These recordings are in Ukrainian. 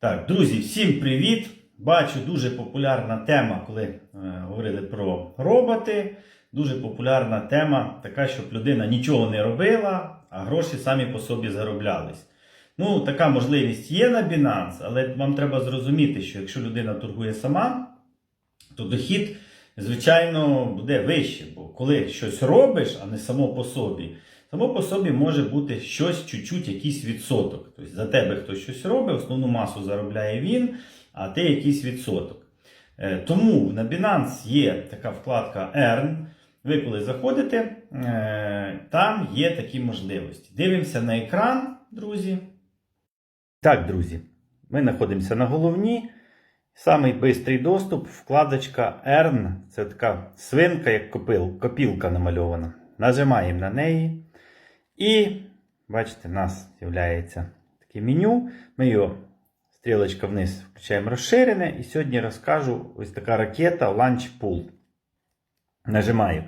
Так, друзі, всім привіт! Бачу дуже популярна тема, коли е, говорили про роботи. Дуже популярна тема, така, щоб людина нічого не робила, а гроші самі по собі зароблялись. Ну, така можливість є на Binance, але вам треба зрозуміти, що якщо людина торгує сама, то дохід, звичайно, буде вищий. Бо коли щось робиш, а не само по собі, само по собі може бути щось чуть-чуть, якийсь відсоток. Тобто за тебе хтось щось робить, основну масу заробляє він, а ти якийсь відсоток. Е, Тому на Binance є така вкладка Earn. Ви коли заходите, е, там є такі можливості. Дивимося на екран, друзі. Так, друзі, ми знаходимося на головній. Самий бистрий доступ, вкладочка Earn. Це така свинка, як копил, копілка намальована. Нажимаємо на неї. І, бачите, у нас з'являється таке меню. Ми його стрілочка вниз включаємо розширене. І сьогодні розкажу ось така ракета Launch Pool. Нажимаю.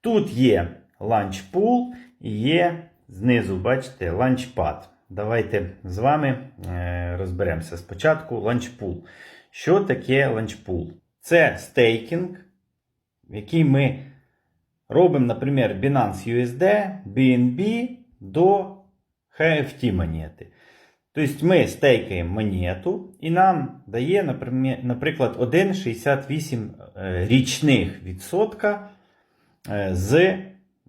Тут є Launch Pool і є знизу, бачите, Launchpad. Давайте з вами е, розберемося спочатку. Launch Pool. Що таке Launch Pool? Це стейкінг, який ми робимо, наприклад, Binance USD, BNB до HFT монети. Тобто ми стейкаємо монету і нам дає, наприклад, 1,68 е, річних відсотка е, з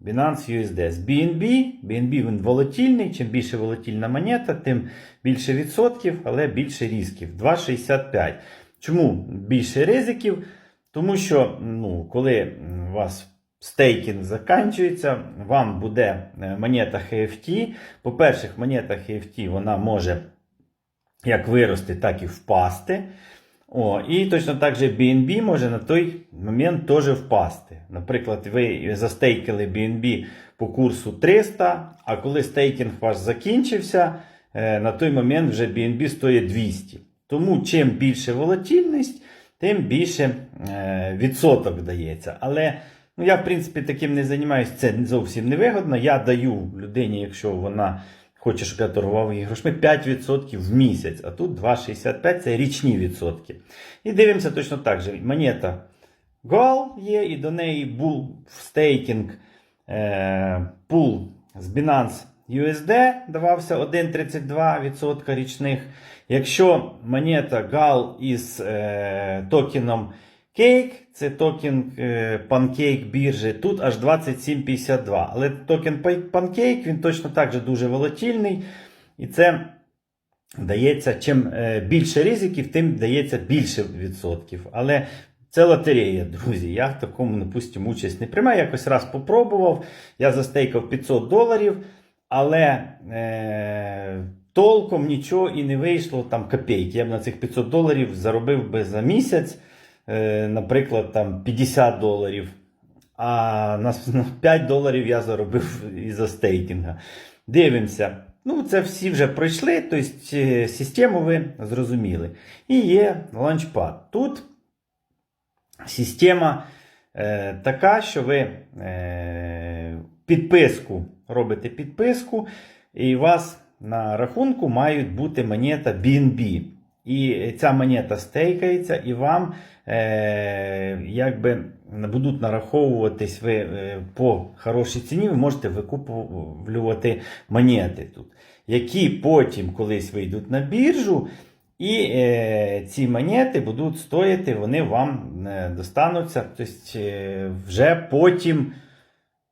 Binance USD. З BNB, BNB він волатильний, чим більше волатильна монета, тим більше відсотків, але більше ризиків. 2,65. Чому більше ризиків? Тому що ну, коли у вас стейкінг закінчується, вам буде е, монета HFT. По-перше, монета HFT вона може як вирости, так і впасти. О, і точно так же BNB може на той момент теж впасти. Наприклад, ви застейкали BNB по курсу 300, а коли стейкінг ваш закінчився, е, на той момент вже BNB стоїть 200. Тому чим більше волатильність, тим більше е, відсоток дається. Але ну, я, в принципі, таким не займаюся, це зовсім не вигодно. Я даю людині, якщо вона хоче, щоб я торгував її грошми, 5% в місяць, а тут 2,65 це річні відсотки. І дивимося точно так же. Монета GOL є, і до неї був стейкінг е, пул з Binance USD давався 1,32% річних. Якщо монета GAL із е, токеном Cake, це токен е, Pancake біржі, тут аж 27,52. Але токен Pancake він точно так же дуже волатильний. І це дається, чим е, більше ризиків, тим дається більше відсотків. Але це лотерея, друзі. Я в такому, допустимо, участь не приймаю. Якось раз попробував. Я застейкав 500 доларів, але е, толком нічого і не вийшло там копійки. Я б на цих 500 доларів заробив би за місяць, е, наприклад, там 50 доларів. А на 5 доларів я заробив із-за стейкінга. Дивимося. Ну, це всі вже пройшли, тобто е, систему ви зрозуміли. І є ланчпад. Тут система е, така, що ви е, підписку робите підписку, і у вас на рахунку мають бути монета BNB. І ця монета стейкається, і вам е, якби будуть нараховуватись ви е, по хорошій ціні, ви можете викуплювати монети тут, які потім колись вийдуть на біржу. І е, ці монети будуть стояти, вони вам е, достануться тобто, е, вже потім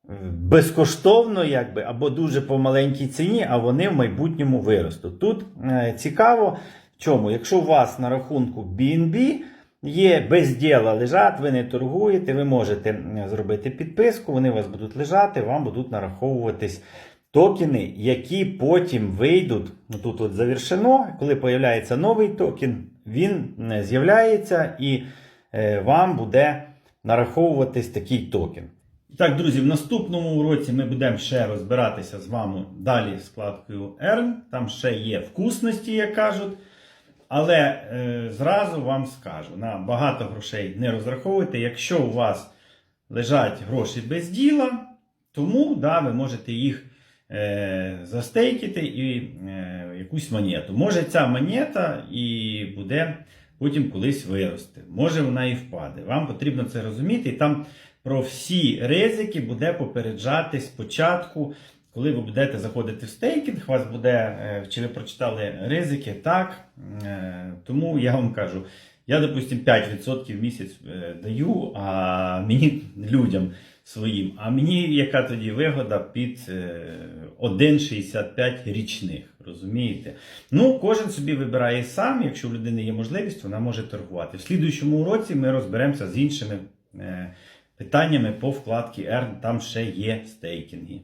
е, безкоштовно, якби, або дуже по маленькій ціні, а вони в майбутньому виростуть. Тут е, цікаво, чому, якщо у вас на рахунку BNB є без діла лежать, ви не торгуєте, ви можете зробити підписку, вони у вас будуть лежати, вам будуть нараховуватись токени, які потім вийдуть. Ну, тут от завершено, коли появляється новий токен, він з'являється і е, вам буде нараховуватись такий токен. Так, друзі, в наступному уроці ми будемо ще розбиратися з вами далі з вкладкою Earn. Там ще є вкусності, як кажуть. Але е, зразу вам скажу: на багато грошей не розраховуйте. Якщо у вас лежать гроші без діла, тому да, ви можете їх е, застейкити і е, якусь монету. Може ця монета і буде потім колись вирости. Може вона і впаде. Вам потрібно це розуміти. І там про всі ризики буде попереджати спочатку. Коли ви будете заходити в стейкінг, вас буде, е, чи ви прочитали ризики, так. Е, Тому я вам кажу, я, допустим, 5% в місяць е, даю, а мені людям своїм. А мені яка тоді вигода під е, 1,65 річних, розумієте? Ну, кожен собі вибирає сам, якщо в людини є можливість, вона може торгувати. В слідуючому уроці ми розберемося з іншими питаннями по вкладці R, там ще є стейкінги.